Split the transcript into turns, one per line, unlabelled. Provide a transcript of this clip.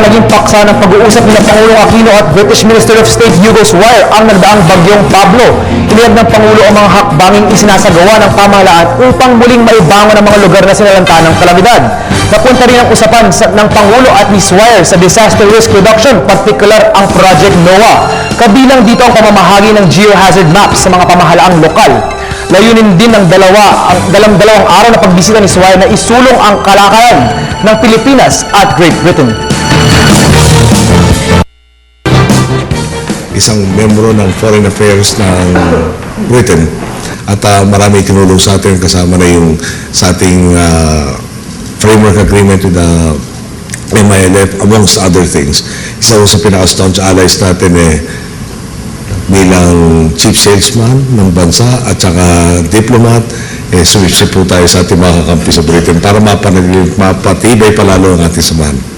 naging paksa ng pag-uusap ni Pangulong Aquino at British Minister of State Hugo Swire ang nagdaang bagyong Pablo. Iniyad ng Pangulo ang mga hakbanging isinasagawa ng pamahalaan upang muling maibangon ang mga lugar na sinalanta ng kalamidad. Napunta rin ang usapan sa, ng Pangulo at ni Swire sa disaster risk reduction, partikular ang Project NOAA. Kabilang dito ang pamamahagi ng geohazard maps sa mga pamahalaang lokal. Layunin din ng dalawa, ang dalang dalawang araw na pagbisita ni Swire na isulong ang kalakayan ng Pilipinas at Great Britain.
isang membro ng Foreign Affairs ng Britain at ah, marami tinulong sa atin kasama na yung sa ating ah, framework agreement with the MILF amongst other things. Isa sa pinaka-staunch allies natin eh chief salesman ng bansa at saka diplomat, eh, sumipsip po tayo sa ating mga kakampi sa Britain para mapanagil, mapatibay palalo ang ating samahan.